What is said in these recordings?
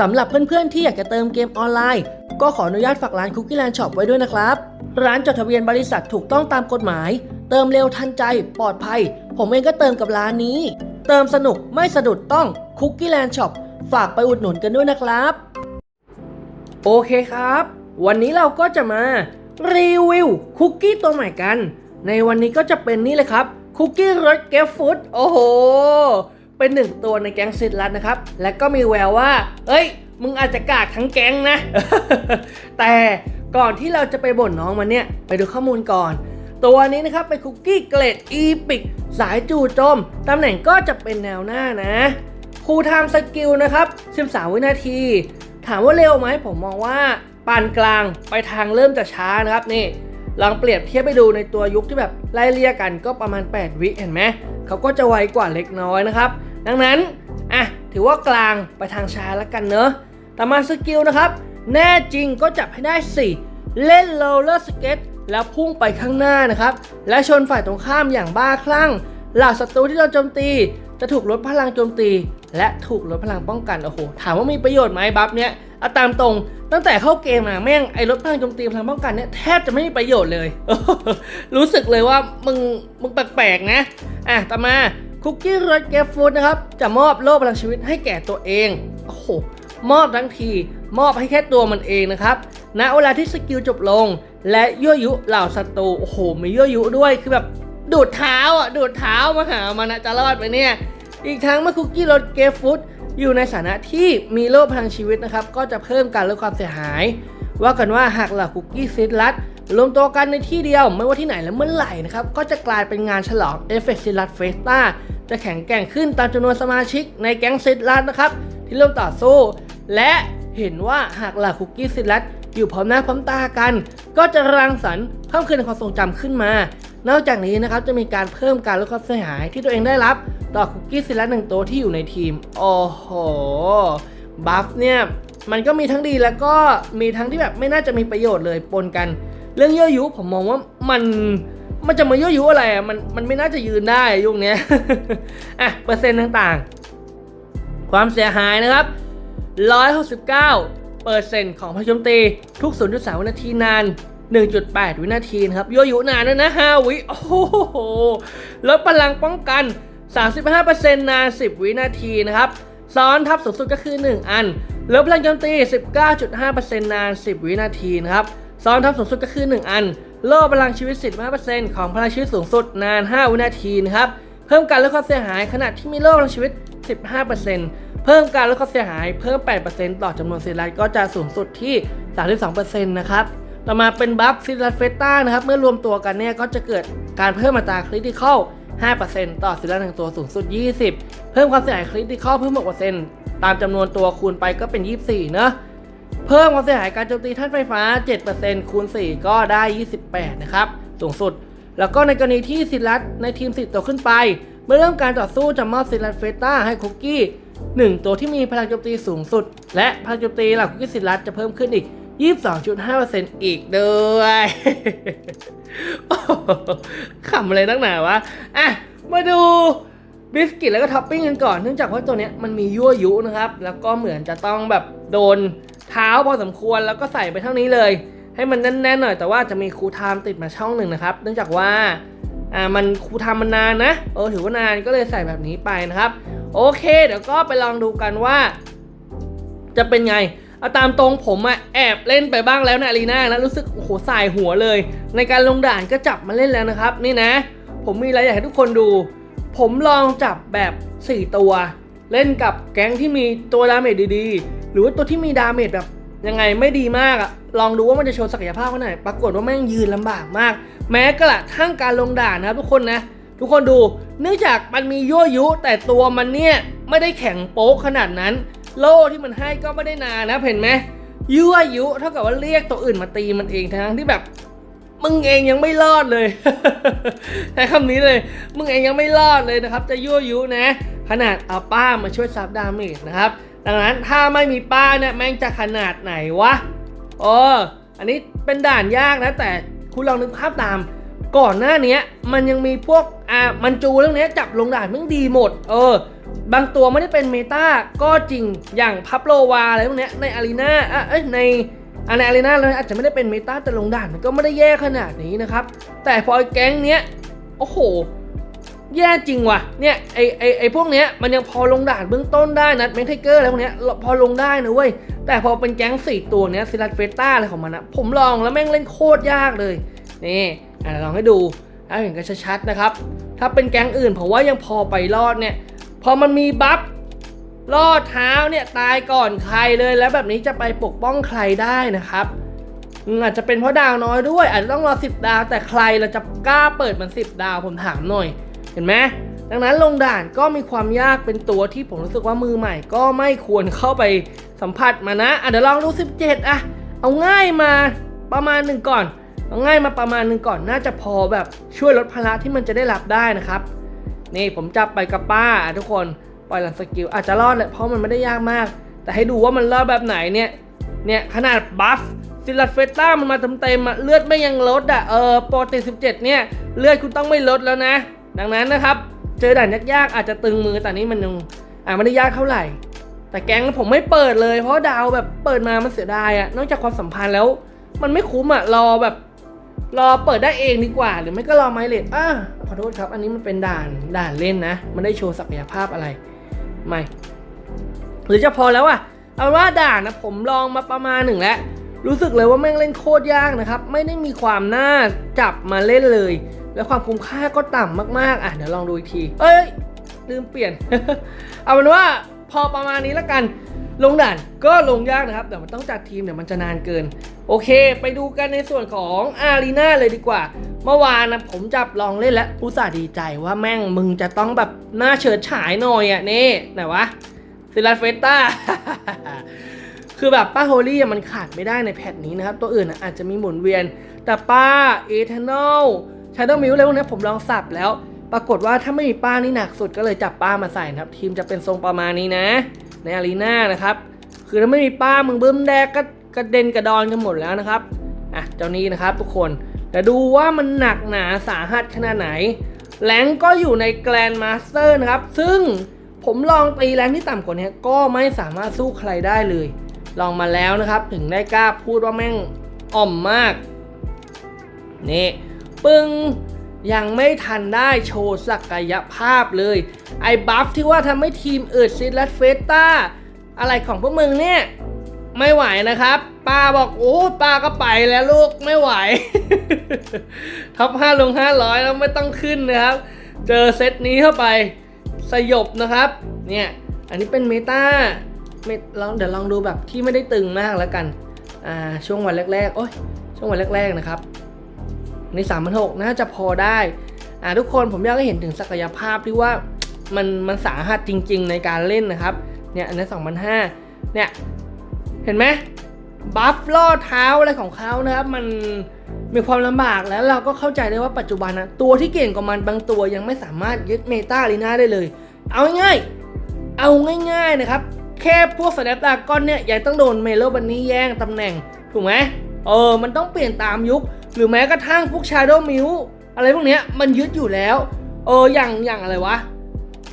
สำหรับเพื่อนๆ ที่อยากจะเติมเกมออนไลน์ ก็ขออนุญาตฝากร้านคุกกี้แลนด์ช็อปไว้ด้วยนะครับ ร้านจดทะเบียนบริษัทถูกต้องตามกฎหมาย เติมเร็วทันใจ ปลอดภัย ผมเองก็เติมกับร้านนี้ เติมสนุกไม่สะดุดต้องคุกกี้แลนด์ช็อปฝากไปอุดหนุนกันด้วยนะครับ โอเคครับ วันนี้เราก็จะมารีวิวคุกกี้ตัวใหม่กัน ในวันนี้ก็จะเป็นนี่เลยครับคุกกี้รสเกฟฟูดโอ้โห เป็นหนึ่งตัวในแก๊งซิดลัดนะครับ และก็มีแววว่า เอ้ย มึงอาจจะกากทั้งแก๊งนะ แต่ก่อนที่เราจะไปบ่นน้องมันเนี่ย ไปดูข้อมูลก่อน ตัวนี้นะครับเป็นคุกกี้เกรดอีพิกสายจู่โจม ตำแหน่งก็จะเป็นแนวหน้านะ คูลไทม์สกิลนะครับ13วินาที ถามว่าเร็วไหมผมมองว่าปานกลางไปทางเริ่มจะช้านะครับนี่ลองเปรียบเทียบไปดูในตัวยุคที่แบบไล่เลี่ยกันก็ประมาณ 8 วิเห็นไหมเขาก็จะไวกว่าเล็กน้อยนะครับ ดังนั้นอะถือว่ากลางไปทางช้าแล้วกันเนอะต่อมาสกิลนะครับ แน่จริงก็จับให้ได้ 4 เล่นโรลเลอร์สเก็ตแล้วพุ่งไปข้างหน้านะครับ และชนฝ่ายตรงข้ามอย่างบ้าคลั่ง เหล่าศัตรูที่โดนโจมตี จะถูกลดพลังโจมตี และถูกลดพลังป้องกันโอ้โหถามว่ามีประโยชน์ไหมบัฟเนี้ยเอาตามตรงตั้งแต่เข้าเกมมาแม่งไอ้ลดพลังโจมตีพลังป้องกันเนี่ยแทบจะไม่มีประโยชน์เลย รู้สึกเลยว่ามึงมึงแปลกๆนะอะต่อมา คุกกี้รสเกฟฟูดนะครับ จะมอบโล่พลังชีวิตให้แก่ตัวเอง โอ้โห มอบทั้งที มอบให้แค่ตัวมันเองนะครับ ณ เวลาที่สกิลจบลง และยั่วยุเหล่าศัตรู โอ้โห มียั่วยุด้วย คือแบบดูดเท้าอะ ดูดเท้ามาหามันนะจะรอดไหมเนี่ย อีกทั้งเมื่อคุกกี้รสเกฟฟูดอยู่ในสถานะที่มีโล่พลังชีวิตนะครับ ก็จะเพิ่มการลดความเสียหาย ว่ากันว่าหากเหล่าคุกกี้ซิดลัดรวมตัวกันในที่เดียวไม่ว่าที่ไหนและเมื่อไหร่นะครับ ก็จะกลายเป็นงานฉลองเอฟเฟกต์ซิลัดเฟสตา จะแข็งแกร่งขึ้นตามจำนวนสมาชิกในแก๊งซิดลัดนะครับ ที่เริ่มต่อสู้ และเห็นว่าหากเหล่าคุกกี้ซิดลัดอยู่พร้อมหน้าพร้อมตากัน ก็จะรังสรรค์เพิ่มขึ้นในความทรงจำขึ้นมา นอกจากนี้นะครับจะมีการเพิ่มการลดความเสียหายที่ตัวเองได้รับ ต่อคุกกี้ซิลละหนึ่งตัวที่อยู่ในทีมโอ้โหบัฟเนี่ยมันก็มีทั้งดีแล้วก็มีทั้งที่แบบไม่น่าจะมีประโยชน์เลยปนกัน เรื่องยั่วยุผมมองว่ามัน มันจะมายั่วยุอะไรอะมันมันไม่น่าจะยืนได้ยุคเนี้ยอะเปอร์เซ็นต์ต่างๆ ความเสียหายนะครับ 169เปอร์เซ็นต์ของพลังโจมตีทุก 0.3 วินาทีนาน 1.8 วินาทีนะครับยั่วยุนานด้วยนะ 5 วิโอ้โหลดพลังป้องกัน 35%นาน 10 วินาทีนะครับซ้อนทับสูงสุดก็คือ 1 อันลดพลังโจมตี 19.5%นาน 10 วินาทีนะครับซ้อนทับสูงสุดก็คือ 1 อัน โล่พลังชีวิต 15%ของพลังชีวิตสูงสุดนาน 5 วินาทีนะครับ เพิ่มการลดความเสียหายขณะที่มีโล่พลังชีวิต 15%เพิ่มการลดความเสียหายเพิ่ม 8%ต่อจำนวนเซลล์ก็จะสูงสุดที่ 32%นะครับต่อมาเป็นบัฟซิลัสเฟต้านะครับ เมื่อรวมตัวกันเนี่ยก็จะเกิดการเพิ่มอัตราคริติคอล5%ต่อซิลลัสหนึ่งตัวสูงสุด 20 เพิ่มความเสียหายคริติคอลเพิ่ม 6%ตามจำนวนตัวคูณไปก็เป็น 24 เนอะ เพิ่มความเสียหายการโจมตีท่านไฟฟ้า 7%คูณ 4 ก็ได้ 28 นะครับ สูงสุด แล้วก็ในกรณีที่ซิลลัสในทีม10ตัวขึ้นไป เมื่อเริ่มการต่อสู้จะมอบซิลลัสเฟต้าให้คุกกี้ 1 ตัวที่มีพลังโจมตีสูงสุด และพลังโจมตีหล่าคุกกี้ซิลลัสจะเพิ่มขึ้นอีก 22.5%อีกด้วยขำอะไรตั้งหนาวะ อะ มาดูบิสกิตแล้วก็ท็อปปิ้งกันก่อน เนื่องจากว่าตัวเนี้ยมันมียั่วยุนะครับ แล้วก็เหมือนจะต้องแบบโดน เท้าพอสมควรแล้วก็ใส่ไปเท่านี้เลย ให้มันแน่นๆหน่อยแต่ว่าจะมีคูลไทม์ติดมาช่องหนึ่งนะครับ เนื่องจากว่าอ่ามันคูลไทม์มันนานนะเออถือว่านานก็เลยใส่แบบนี้ไปนะครับ โอเค เดี๋ยวก็ไปลองดูกันว่า จะเป็นไงเอาตามตรงผมอะแอบเล่นไปบ้างแล้วนะอารีนานะรู้สึกโอ้โหสายหัวเลย ในการลงด่านก็จับมาเล่นแล้วนะครับ นี่นะ ผมมีอะไรอยากให้ทุกคนดู ผมลองจับแบบ 4 ตัว เล่นกับแก๊งที่มีตัวดาเมจดีๆ หรือว่าตัวที่มีดาเมจแบบยังไงไม่ดีมากอะลองดูว่ามันจะโชว์ศักยภาพเขาไหนปรากฏว่าแม่งยืนลำบากมาก แม้กระทั่งการลงด่านนะทุกคนนะ ทุกคนดู เนื่องจากมันมียั่วยุ แต่ตัวมันเนี่ยไม่ได้แข็งโป๊กขนาดนั้น โล่ที่มันให้ก็ไม่ได้นานนะเห็นไหมยั่วยุเท่ากับว่าเรียกตัวอื่นมาตีมันเองทั้งที่แบบมึงเองยังไม่รอดเลยใช้คำนี้เลย มึงเองยังไม่รอดเลยนะครับ จะยั่วยุนะ ขนาดเอาป้ามาช่วยซับดาเมจนะครับ ดังนั้นถ้าไม่มีป้าเนี่ยแม่งจะขนาดไหนวะโอ้อันนี้เป็นด่านยากนะ แต่คุณลองนึกภาพตาม ก่อนหน้านี้มันยังมีพวกอ่ามันจูเรื่องเนี้ยจับลงด่านมึงดีหมด เออ บางตัวไม่ได้เป็นเมตาก็จริงอย่างพับโลวาอะไรพวกเนี้ยในอารีนาอะเอ้ยในอันในอารีนาเลยอาจจะไม่ได้เป็นเมตาแต่ลงด่านมันก็ไม่ได้แย่ขนาดนี้นะครับ แต่พอไอ้แก๊งเนี้ยโอ้โห แย่จริงว่ะเนี่ยไอไอไอพวกเนี้ยมันยังพอลงด่านเบื้องต้นได้นะเมงไทเกอร์อะไรพวกเนี้ยพอลงได้นะเว้ยแต่พอเป็นแก๊งสี่ตัวเนี้ยซิลัสเฟต้าอะไรของมันนะผมลองแล้วแม่งเล่นโคตรยากเลยนี่อะลองให้ดูให้เห็นกันชัดๆนะครับ ถ้าเป็นแก๊งอื่นผมว่ายังพอไปรอดเนี่ยพอมันมีบัฟลอดเท้าเนี่ยตายก่อนใครเลยแล้วแบบนี้จะไปปกป้องใครได้นะครับอืมอาจจะเป็นเพราะดาวน้อยด้วย อาจจะต้องรอ 10 ดาว แต่ใครเราจะกล้าเปิดมัน 10 ดาวผมถามหน่อย เห็นไหมดังนั้นลงด่านก็มีความยากเป็นตัวที่ผมรู้สึกว่ามือใหม่ ก็ไม่ควรเข้าไปสัมผัสมานะอะเดี๋ยวลองดู 17อะเอาง่ายมาประมาณหนึ่งก่อนเอาง่ายมาประมาณหนึ่งก่อนน่าจะพอแบบช่วยลดภาระที่มันจะได้รับได้นะครับนี่ผมจับไปกับป้าทุกคนปล่อยหลังสกิลอาจจะรอดแหละเพราะมันไม่ได้ยากมาก แต่ให้ดูว่ามันรอดแบบไหนเนี่ยเนี่ยขนาดบัฟซิลัดเฟต้ามันมาเต็มๆอะเลือดไม่ยังลดอะเออโปรตี17 เนี่ย เลือดคุณต้องไม่ลดแล้วนะ ดังนั้นนะครับเจอด่านยากๆอาจจะตึงมือแต่นี้มันยังอ่าไม่ได้ยากเท่าไหร่ แต่แก๊งผมไม่เปิดเลย เพราะดาวแบบเปิดมามันเสียดายอะนอกจากความสัมพันธ์แล้ว มันไม่คุ้มอะรอแบบรอเปิดได้เองดีกว่า หรือไม่ก็รอไมเลดอะขอโทษครับ อันนี้มันเป็นด่านด่านเล่นนะ มันได้โชว์ศักยภาพอะไร ไม่ หรือจะพอแล้วอะเอาว่าด่านนะผมลองมาประมาณหนึ่งแล้ว รู้สึกเลยว่าแม่งเล่นโคตรยากนะครับ ไม่ได้มีความน่าจับมาเล่นเลย แล้วความคุ้มค่าก็ต่ำมากๆ อะเดี๋ยวลองดูอีกที เอ้ย ลืมเปลี่ยน เอาเป็นว่าพอประมาณนี้แล้วกัน ลงด่านก็ลงยากนะครับ แต่มันต้องจัดทีมเดี๋ยวมันจะนานเกิน โอเค ไปดูกันในส่วนของอารีนาเลยดีกว่า เมื่อวานนะผมจับลองเล่นแล้วอุตส่าห์ดีใจว่าแม่งมึงจะต้องแบบหน้าเฉิดฉายหน่อยอะนี่ไหนวะซิลาเฟต้าคือแบบป้าโฮลี่มันขาดไม่ได้ในแพทนี้นะครับ ตัวอื่นอะอาจจะมีหมุนเวียน แต่ป้าเอเทนอล ชาร์ดมิวอะไรพวกนี้ผมลองสับแล้ว ปรากฏว่าถ้าไม่มีป้านี่หนักสุดก็เลยจับป้ามาใส่นะครับ ทีมจะเป็นทรงประมาณนี้นะ ในอารีนานะครับ คือถ้าไม่มีป้ามึงบึ้มแดกก็กระเด็นกระดอนกันหมดแล้วนะครับอะเจ้านี้นะครับทุกคนแต่ดูว่ามันหนักหนาสาหัสขนาดไหนแรงก็อยู่ในแกรนด์มาสเตอร์นะครับ ซึ่งผมลองตีแรงที่ต่ำกว่านี้ก็ไม่สามารถสู้ใครได้เลย ลองมาแล้วนะครับ ถึงได้กล้าพูดว่าแม่งอ่อมมาก นี่ ปึ้งยังไม่ทันได้โชว์ศักยภาพเลย ไอ้บัฟที่ว่าทำให้ทีมเอิดซิลและเฟสตาอะไรของพวกมึงเนี่ย ไม่ไหวนะครับ ป้าบอกโอ้ป้าก็ไปแล้วลูกไม่ไหว ท็อป5ลง500แล้วไม่ต้องขึ้นนะครับ เจอเซตนี้เข้าไปสยบนะครับ เนี่ย อันนี้เป็นเมตาเมตลองเดี๋ยวลองดูแบบที่ไม่ได้ตึงมากแล้วกัน อ่า ช่วงวันแรกๆ โอ้ย ช่วงวันแรกๆนะครับ ใน3 6 0 0น่าจะพอได้อ่าทุกคนผมอยากให้เห็นถึงศักยภาพที่ว่ามันมันสาหัสจริง ๆ ในการเล่นนะครับเนี่ยอันนี้2,500เนี่ยเห็นไหมบัฟล่อเท้าอะไรของเขานะครับ มันมีความลำบากแล้วเราก็เข้าใจได้ว่าปัจจุบันนะตัวที่เก่งกว่ามันบางตัวยังไม่สามารถยึดเมตาลีน่าได้เลย เอาง่ายๆเอาง่ายๆนะครับ แค่พวกสแนปดาก้อนเนี่ยยังต้องโดนเมโลบันนี่แย่งตำแหน่ง ถูกไหมเออ มันต้องเปลี่ยนตามยุค หรือแม้กระทั่งพวกชาโดว์มิวอะไรพวกเนี้ยมันยึดอยู่แล้ว เอออย่างอย่างอะไรวะ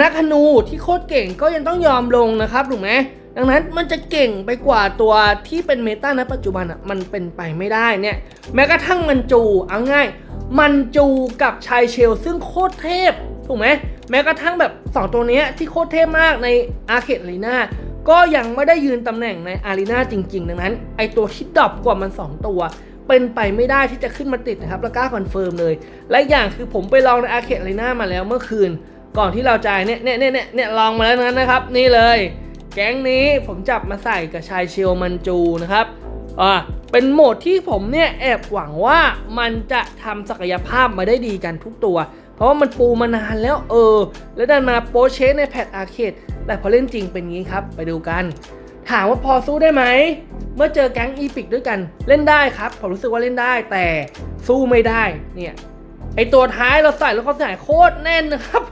นักธนูที่โคตรเก่งก็ยังต้องยอมลงนะครับถูกไหมดังนั้นมันจะเก่งไปกว่าตัวที่เป็นเมตาณปัจจุบันอะมันเป็นไปไม่ได้เนี่ยแม้กระทั่งมันจูเอาง่าย มันจูกับชายเชลซึ่งโคตรเทพถูกไหมแม้กระทั่งแบบ 2 ตัวเนี้ยที่โคตรเทพมากในอาร์เคดอารีนาก็ยังไม่ได้ยืนตำแหน่งในอารีนาจริง ๆ ดังนั้น ไอตัวที่ดรอปกว่ามัน 2 ตัว เป็นไปไม่ได้ที่จะขึ้นมาติดนะครับแล้วกล้าคอนเฟิร์มเลย และอย่างคือผมไปลองในอาร์เคดอารีนามาแล้วเมื่อคืน ก่อนที่เราจ่ายเนี่ยเนี่ยเนี่ยเนี่ยเนี่ยลองมาแล้วนั้นนะครับ นี่เลย แก๊งนี้ผมจับมาใส่กับชายเชลมันจูนะครับอ่าเป็นโหมดที่ผมเนี่ยแอบหวังว่ามันจะทำศักยภาพมาได้ดีกันทุกตัว เพราะว่ามันปูมานานแล้วเออ แล้วดันมาโปเชสในแพทอาร์เคดแต่พอเล่นจริงเป็นงี้ครับ ไปดูกัน ถามว่าพอสู้ได้ไหม เมื่อเจอแก๊งอีพิกด้วยกันเล่นได้ครับ ผมรู้สึกว่าเล่นได้แต่สู้ไม่ได้เนี่ยไอตัวท้ายเราใส่แล้วเขาใส่โคตรแน่นนะครับ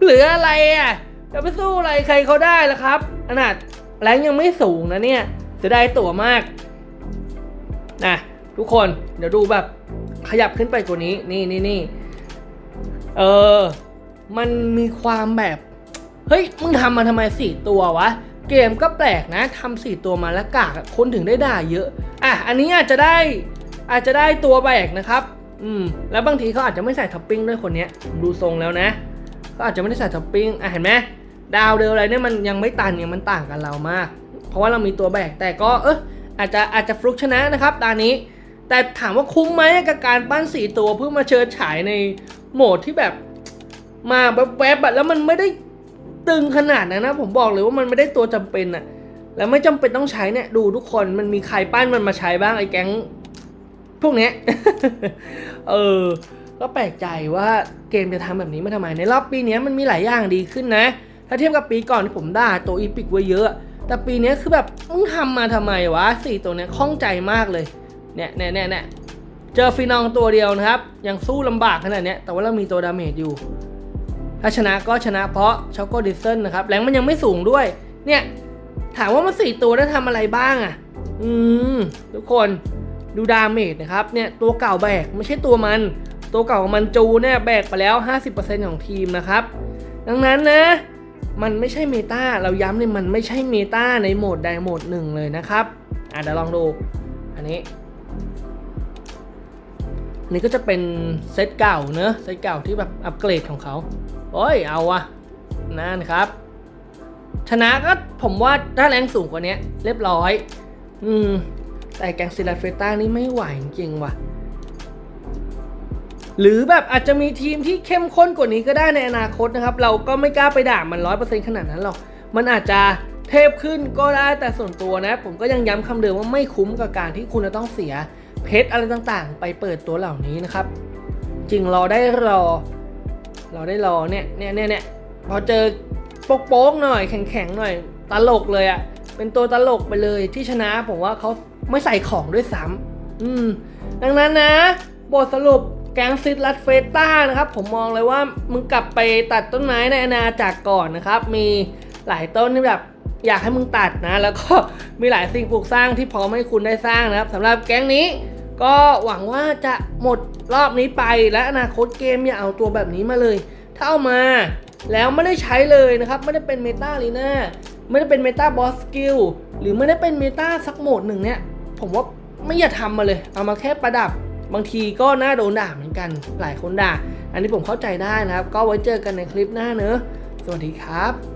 เหลืออะไรอะจะไปสู้อะไรใครเขาได้ล่ะครับขนาดแรงยังไม่สูงนะเนี่ยเสียดายตัวมากนะทุกคนเดี๋ยวดูแบบขยับขึ้นไปกว่านี้นี่นี่นี่เออ มันมีความแบบ เฮ้ย มึงทำมาทำไมสี่ตัววะ เกมก็แปลกนะทำสี่ตัวมาแล้วกากคนถึงได้ด่าเยอะ อะ อันนี้อาจจะได้อาจจะได้ตัวแบกนะครับ อืม แล้วบางทีเขาอาจจะไม่ใส่ท็อปปิ้งด้วยคนเนี้ยดูทรงแล้วนะก็อาจจะไม่ได้ใส่ท็อปปิ้งอะเห็นไหมดาวเดลอะไรเนี่ยมันยังไม่ตันเนี่ยมันต่างกันเรามาก เพราะว่าเรามีตัวแบกแต่ก็เอออาจจะอาจจะฟลุกชนะนะครับตานี้ แต่ถามว่าคุ้มไหมกับการปั้นสี่ตัวเพื่อมาเชิดฉายในโหมดที่แบบมาแวบๆอะแล้วมันไม่ได้ ตึงขนาดนั้นนะ ผมบอกเลยว่ามันไม่ได้ตัวจำเป็นอะแล้วไม่จำเป็นต้องใช้เนี่ยดูทุกคนมันมีใครปั้นมันมาใช้บ้างไอ้แก๊ง พวกเนี้ยเออ ก็แปลกใจว่าเกมจะทำแบบนี้มาทำไมในรอบปีนี้มันมีหลายอย่างดีขึ้นนะ ถ้าเทียบกับปีก่อนที่ผมด่าตัวอีพิกไว้เยอะ แต่ปีนี้คือแบบมึงทำมาทำไมวะสี่ตัวเนี้ยข้องใจมากเลยเนี่ยเนี่ยเนี่ยเนี่ยเจอฟีนองตัวเดียวนะครับ ยังสู้ลำบากขนาดเนี้ยแต่ว่าเรามีตัวดาเมจอยู่ ถ้าชนะก็ชนะเพราะช็อกโกดิสเซนนะครับแรงมันยังไม่สูงด้วย เนี่ยถามว่ามันสี่ตัวได้ทำอะไรบ้างอะ่ะ อืม ทุกคนดูดาเมจนะครับเนี่ยตัวเก่าแบกไม่ใช่ตัวมัน ตัวเก่าของมันจูเนี่ยแบกไปแล้ว 50%ของทีมนะครับ ดังนั้นนะมันไม่ใช่เมตาเราย้ำเลยมันไม่ใช่เมตาในโหมดใดโหมดหนึ่งเลยนะครับอะเดี๋ยวลองดู อันนี้อันนี้ก็จะเป็นเซตเก่าเนอะเซตเก่าที่แบบอัปเกรดของเขา โอ้ยเอาวะนั่นครับ ชนะก็ผมว่าถ้าแรงสูงกว่านี้เรียบร้อย อืม แต่แกงซิลาเฟต้านี่ไม่ไหวจริงๆว่ะ หรือแบบอาจจะมีทีมที่เข้มข้นกว่านี้ก็ได้ในอนาคตนะครับ เราก็ไม่กล้าไปด่ามันร้อยเปอร์เซ็นต์ขนาดนั้นหรอก มันอาจจะเทพขึ้นก็ได้แต่ส่วนตัวนะ ผมก็ยังย้ำคำเดิมว่าไม่คุ้มกับการที่คุณจะต้องเสียเพชรอะไรต่างๆ ไปเปิดตัวเหล่านี้นะครับ จริงรอได้รอ เราได้รอเนี่ยเนี่ยเนี่ยเนี่ยพอเจอโป๊กๆหน่อยแข็งๆหน่อยตลกเลยอะ่ะเป็นตัวตลกไปเลยที่ชนะผมว่าเขาไม่ใส่ของด้วยซ้ำอืม ดังนั้นนะ บทสรุปแก๊งซิดลัดเฟต้านะครับ ผมมองเลยว่ามึงกลับไปตัดต้นไม้ในอาณาจักรก่อนนะครับ มีหลายต้นที่แบบอยากให้มึงตัดนะ แล้วก็มีหลายสิ่งปลูกสร้างที่พร้อมให้คุณได้สร้างนะครับสำหรับแก๊งนี้ ก็หวังว่าจะหมดรอบนี้ไปและอนาคตเกมอย่าเอาตัวแบบนี้มาเลย ถ้าเอามาแล้วไม่ได้ใช้เลยนะครับ ไม่ได้เป็นเมตาลีน่าไม่ได้เป็นเมตาบอสสกิลหรือไม่ได้เป็นเมตาสักโหมดหนึ่งเนี่ย ผมว่าไม่อย่าทำมาเลย เอามาแค่ประดับบางทีก็น่าโดนด่าเหมือนกันหลายคนด่า อันนี้ผมเข้าใจได้นะครับ ก็ไว้เจอกันในคลิปหน้าเนอะสวัสดีครับ